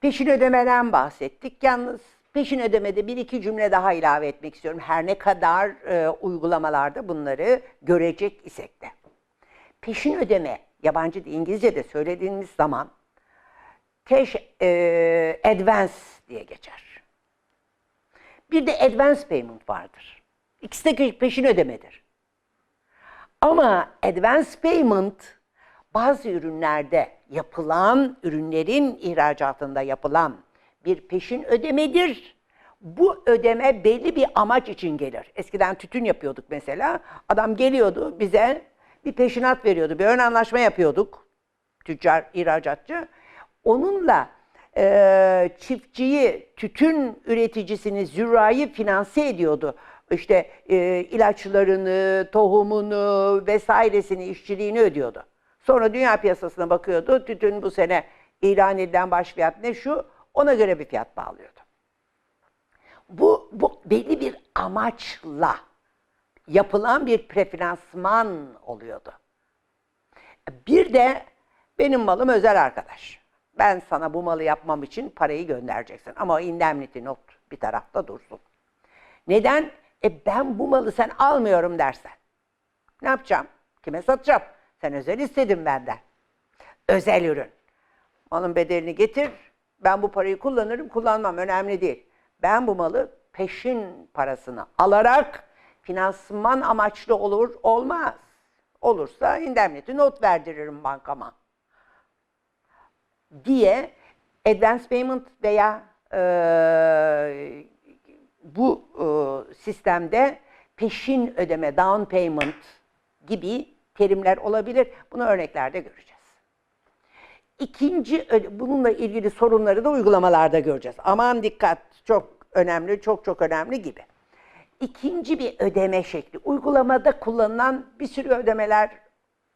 Peşin ödemeden bahsettik. Yalnız peşin ödemede bir iki cümle daha ilave etmek istiyorum. Her ne kadar e, uygulamalarda bunları görecek isek de. Peşin ödeme, yabancı dil, İngilizce'de söylediğimiz zaman cash e, advance diye geçer. Bir de advance payment vardır. İkisi de peşin ödemedir. Ama advance payment bazı ürünlerde yapılan, ürünlerin ihracatında yapılan bir peşin ödemedir. Bu ödeme belli bir amaç için gelir. Eskiden tütün yapıyorduk mesela. Adam geliyordu bize bir peşinat veriyordu. Bir ön anlaşma yapıyorduk. Tüccar, ihracatçı. Onunla e, çiftçiyi, tütün üreticisini, zürrayı finanse ediyordu. İşte e, ilaçlarını, tohumunu vesairesini, işçiliğini ödüyordu. Sonra dünya piyasasına bakıyordu. Tütün bu sene ilan edilen baş fiyat ne şu? Ona göre bir fiyat bağlıyordu. Bu, bu belli bir amaçla yapılan bir prefinansman oluyordu. Bir de benim malım özel arkadaş. Ben sana bu malı yapmam için parayı göndereceksin. Ama indemnity not bir tarafta dursun. Neden? E ben bu malı sen almıyorum dersen. Ne yapacağım? Kime satacağım? Sen özel istedin benden. Özel ürün. Malın bedelini getir. Ben bu parayı kullanırım, kullanmam. Önemli değil. Ben bu malı peşin parasını alarak finansman amaçlı olur, olmaz. Olursa indemnity not verdiririm bankama. Diye advance payment veya e, bu e, sistemde peşin ödeme, down payment gibi terimler olabilir. Bunu örneklerde göreceğiz. İkinci, bununla ilgili sorunları da uygulamalarda göreceğiz. Aman dikkat, çok önemli, çok çok önemli gibi. İkinci bir ödeme şekli. Uygulamada kullanılan bir sürü ödemeler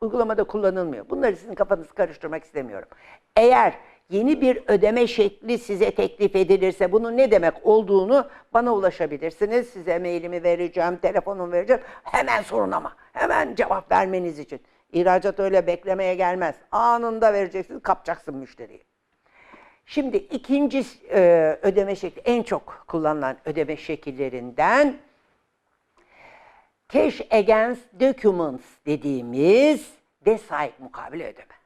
uygulamada kullanılmıyor. Bunları sizin kafanızı karıştırmak istemiyorum. Eğer yeni bir ödeme şekli size teklif edilirse bunun ne demek olduğunu bana ulaşabilirsiniz. Size mailimi vereceğim, telefonumu vereceğim. Hemen sorun ama. Hemen cevap vermeniz için. İhracat öyle beklemeye gelmez. Anında vereceksin, kapacaksın müşteriyi. Şimdi ikinci e, ödeme şekli, en çok kullanılan ödeme şekillerinden Cash Against Documents dediğimiz vesayet mukabele ödeme.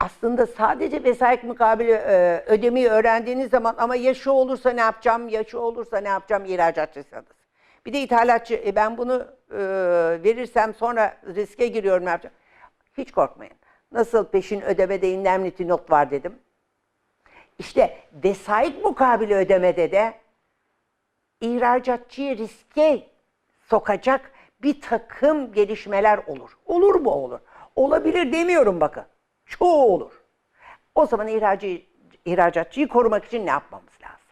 Aslında sadece vesayet mukabele e, ödemeyi öğrendiğiniz zaman ama ya şu olursa ne yapacağım, ya şu olursa ne yapacağım ihracatçısınız. Bir de ithalatçı, e, ben bunu e, verirsem sonra riske giriyorum ne yapacağım. Hiç korkmayın. Nasıl peşin ödemede indemnity not var dedim. İşte vesayet mukabele ödemede de ihracatçıyı riske sokacak bir takım gelişmeler olur. Olur mu olur? Olabilir demiyorum bakın. Çoğu olur. O zaman ihracı, ihracatçıyı korumak için ne yapmamız lazım?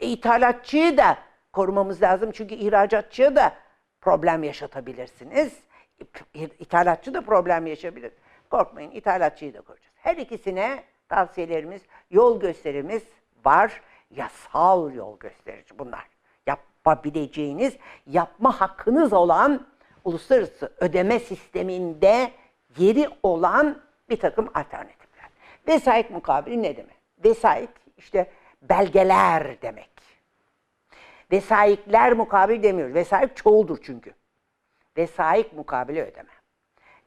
E, ithalatçıyı da korumamız lazım çünkü ihracatçıya da problem yaşatabilirsiniz. İthalatçı da problem yaşayabilir. Korkmayın ithalatçıyı da koruyacağız. Her ikisine tavsiyelerimiz, yol gösterimiz var. Yasal yol gösterici bunlar. Yapabileceğiniz, yapma hakkınız olan uluslararası ödeme sisteminde yeri olan bir takım alternatifler. Vesayet mukabili ne demek? Vesayet işte belgeler demek. Vesayetler mukabil demiyoruz. Vesayet çoğuldur çünkü. Vesayet mukabili ödeme.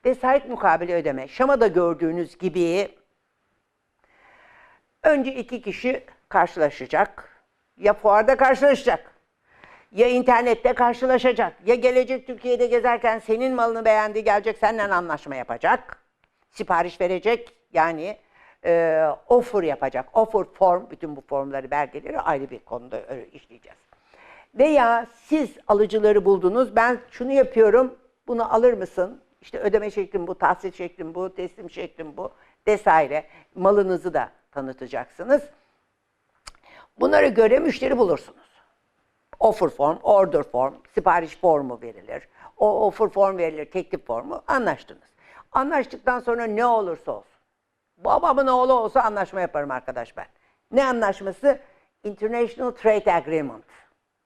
Vesayet mukabili ödeme. Şama'da gördüğünüz gibi önce iki kişi karşılaşacak. Ya fuarda karşılaşacak. Ya internette karşılaşacak. Ya gelecek Türkiye'de gezerken senin malını beğendi gelecek seninle anlaşma yapacak. Sipariş verecek. Yani e, offer yapacak. Offer form, bütün bu formları, belgeleri ayrı bir konuda e, işleyeceğiz. Veya siz alıcıları buldunuz. Ben şunu yapıyorum. Bunu alır mısın? İşte ödeme şeklim bu, tahsil şeklim bu, teslim şeklim bu vesaire. Malınızı da tanıtacaksınız. Bunlara göre müşteri bulursunuz. Offer form, order form, sipariş formu verilir. O offer form verilir, teklif formu. Anlaştınız. Anlaştıktan sonra ne olursa olsun. Babamın oğlu olsa anlaşma yaparım arkadaş ben. Ne anlaşması? International Trade Agreement.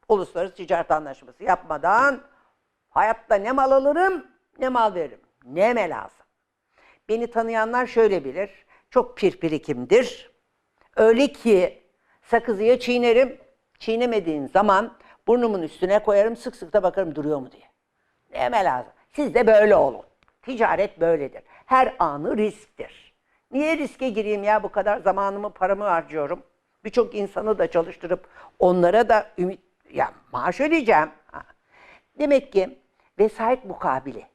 Uluslararası ticaret anlaşması yapmadan hayatta ne mal alırım ne mal veririm. Neme lazım. Beni tanıyanlar şöyle bilir. çok pirpirikimdir. Öyle ki sakızıya çiğnerim. Çiğnemediğin zaman burnumun üstüne koyarım sık sık da bakarım duruyor mu diye. Neme lazım. Siz de böyle olun. Ticaret böyledir. Her anı risktir. Niye riske gireyim ya bu kadar zamanımı paramı harcıyorum. Birçok insanı da çalıştırıp onlara da ümit ya maaş ödeyeceğim. Demek ki vesayet mukabili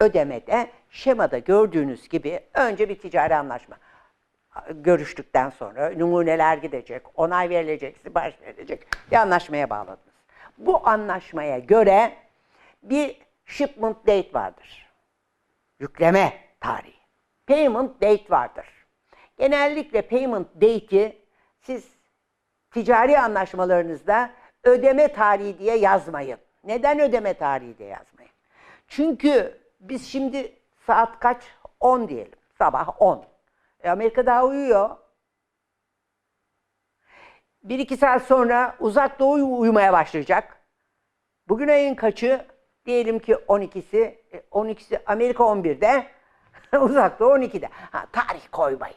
ödemede şemada gördüğünüz gibi önce bir ticari anlaşma görüştükten sonra numuneler gidecek, onay verilecek, sipariş verilecek bir anlaşmaya bağladınız. Bu anlaşmaya göre bir shipment date vardır. Yükleme tarihi. Payment date vardır. Genellikle payment date'i siz ticari anlaşmalarınızda ödeme tarihi diye yazmayın. Neden ödeme tarihi diye yazmayın? Çünkü biz şimdi saat kaç? 10 diyelim. Sabah 10. E Amerika daha uyuyor. Bir iki saat sonra uzak doğu uyumaya başlayacak. Bugün ayın kaçı? Diyelim ki 12'si. E, 12'si Amerika 11'de. uzak doğu 12'de. Ha, tarih koymayın.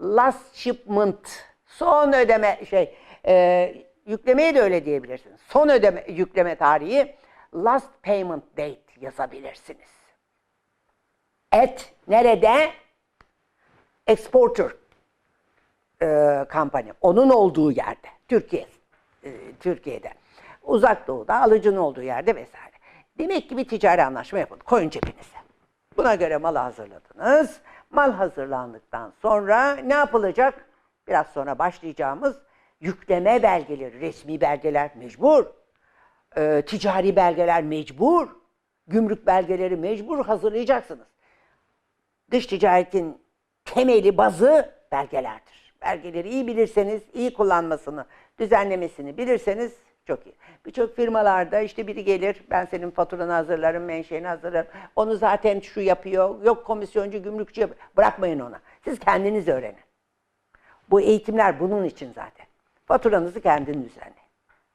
Last shipment. Son ödeme şey e, yüklemeye de öyle diyebilirsiniz. Son ödeme yükleme tarihi last payment date yazabilirsiniz. Et nerede? Exporter e, kampanya. Onun olduğu yerde. Türkiye. e, Türkiye'de. Uzak Doğu'da alıcının olduğu yerde vesaire. Demek ki bir ticari anlaşma yapın. Koyun cebinize. Buna göre mal hazırladınız. Mal hazırlandıktan sonra ne yapılacak? Biraz sonra başlayacağımız yükleme belgeleri, resmi belgeler mecbur. E, ticari belgeler mecbur. Gümrük belgeleri mecbur hazırlayacaksınız. Dış ticaretin temeli, bazı belgelerdir. Belgeleri iyi bilirseniz, iyi kullanmasını, düzenlemesini bilirseniz çok iyi. Birçok firmalarda işte biri gelir, ben senin faturanı hazırlarım, menşeini hazırlarım. Onu zaten şu yapıyor, yok komisyoncu, gümrükçü yapıyor. Bırakmayın ona. Siz kendiniz öğrenin. Bu eğitimler bunun için zaten. Faturanızı kendin düzenleyin.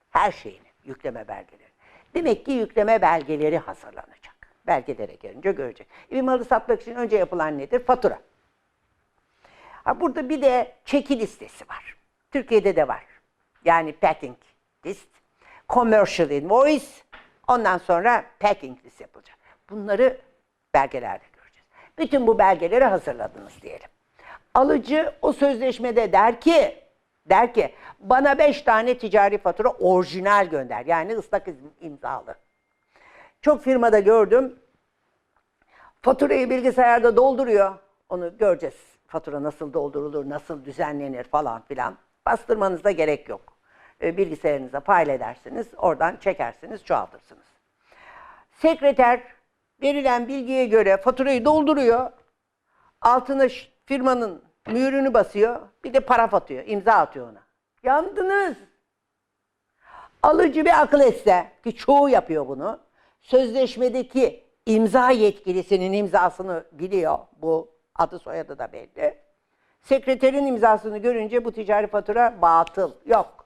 Her şeyini, yükleme belgeleri. Demek ki yükleme belgeleri hazırlanacak. Belgelere gelince görecek. Bir malı satmak için önce yapılan nedir? Fatura. Ha, burada bir de çeki listesi var. Türkiye'de de var. Yani packing list, commercial invoice, ondan sonra packing list yapılacak. Bunları belgelerde göreceğiz. Bütün bu belgeleri hazırladınız diyelim. Alıcı o sözleşmede der ki, der ki bana beş tane ticari fatura orijinal gönder. Yani ıslak im- imzalı. Çok firmada gördüm. Faturayı bilgisayarda dolduruyor. Onu göreceğiz. Fatura nasıl doldurulur, nasıl düzenlenir falan filan. Bastırmanıza gerek yok. E, Bilgisayarınıza file edersiniz, oradan çekersiniz, çoğaltırsınız. Sekreter verilen bilgiye göre faturayı dolduruyor. Altına firmanın mührünü basıyor. Bir de paraf atıyor, imza atıyor ona. Yandınız. Alıcı bir akıl etse ki çoğu yapıyor bunu. Sözleşmedeki imza yetkilisinin imzasını biliyor. Bu adı soyadı da belli. Sekreterin imzasını görünce bu ticari fatura batıl. Yok.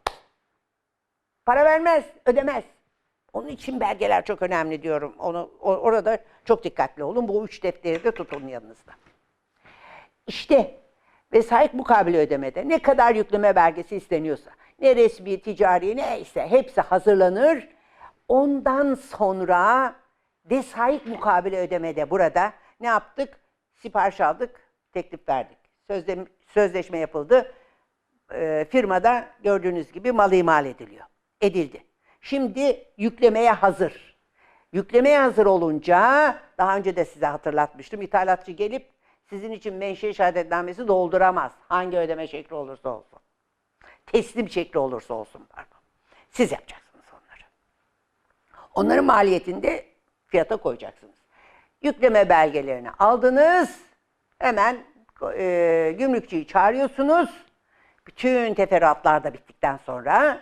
Para vermez, ödemez. Onun için belgeler çok önemli diyorum. Onu orada çok dikkatli olun. Bu üç defteri de tutun yanınızda. İşte vesayet mukabele ödemede ne kadar yükleme belgesi isteniyorsa, ne resmi, ticari neyse hepsi hazırlanır. Ondan sonra vesayet mukabele ödemede burada ne yaptık? Sipariş aldık, teklif verdik. Sözle, sözleşme yapıldı. Ee, firmada gördüğünüz gibi mal imal ediliyor. Edildi. Şimdi yüklemeye hazır. Yüklemeye hazır olunca daha önce de size hatırlatmıştım. İthalatçı gelip sizin için menşe şehadetnamesi dolduramaz. Hangi ödeme şekli olursa olsun. Teslim şekli olursa olsun pardon. Siz yapacaksınız onları. Onların maliyetini de fiyata koyacaksınız. Yükleme belgelerini aldınız. Hemen e, gümrükçüyü çağırıyorsunuz. Bütün teferruatlar da bittikten sonra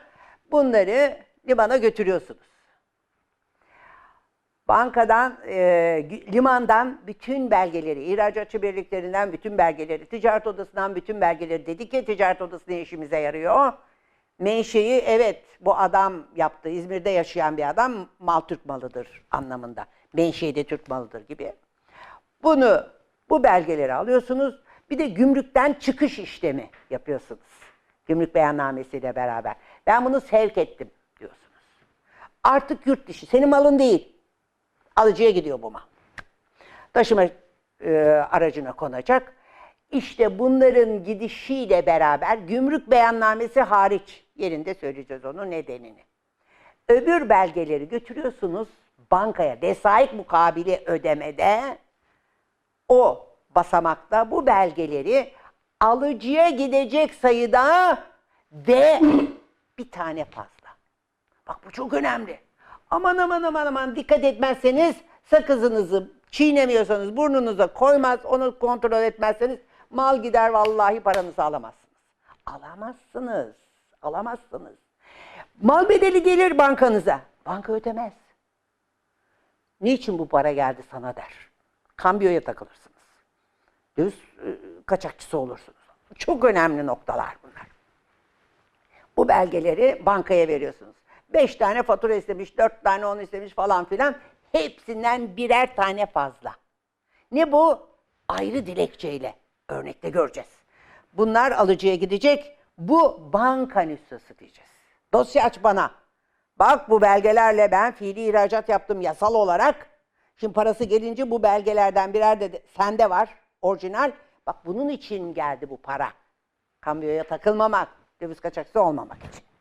bunları limana götürüyorsunuz. Bankadan, e, limandan bütün belgeleri, ihracatçı birliklerinden bütün belgeleri, ticaret odasından bütün belgeleri dedik ki ticaret odası ne işimize yarıyor? Menşei evet bu adam yaptı. İzmir'de yaşayan bir adam mal Türk malıdır anlamında. Menşei de Türk malıdır gibi. Bunu, bu belgeleri alıyorsunuz. Bir de gümrükten çıkış işlemi yapıyorsunuz. Gümrük beyannamesiyle beraber. Ben bunu sevk ettim diyorsunuz. Artık yurt dışı. Senin malın değil. Alıcıya gidiyor bu mal. Taşıma e, aracına konacak. İşte bunların gidişiyle beraber gümrük beyannamesi hariç yerinde söyleyeceğiz onun nedenini. Öbür belgeleri götürüyorsunuz bankaya vesait mukabili ödemede o basamakta bu belgeleri alıcıya gidecek sayıda ve bir tane fazla. Bak bu çok önemli. Aman aman aman aman dikkat etmezseniz sakızınızı çiğnemiyorsanız burnunuza koymaz onu kontrol etmezseniz mal gider vallahi paranızı alamazsınız. Alamazsınız. Alamazsınız. Mal bedeli gelir bankanıza. Banka ödemez. Niçin bu para geldi sana der. Kambiyoya takılırsınız. Döviz e, kaçakçısı olursunuz. Çok önemli noktalar bunlar. Bu belgeleri bankaya veriyorsunuz. Beş tane fatura istemiş, dört tane onu istemiş falan filan. Hepsinden birer tane fazla. Ne bu? Ayrı dilekçeyle. Örnekte göreceğiz. Bunlar alıcıya gidecek. Bu banka nüshası diyeceğiz. Dosya aç bana. Bak bu belgelerle ben fiili ihracat yaptım yasal olarak. Şimdi parası gelince bu belgelerden birer de sende var. Orijinal. Bak bunun için geldi bu para. Kambiyoya takılmamak, döviz kaçakçısı olmamak için.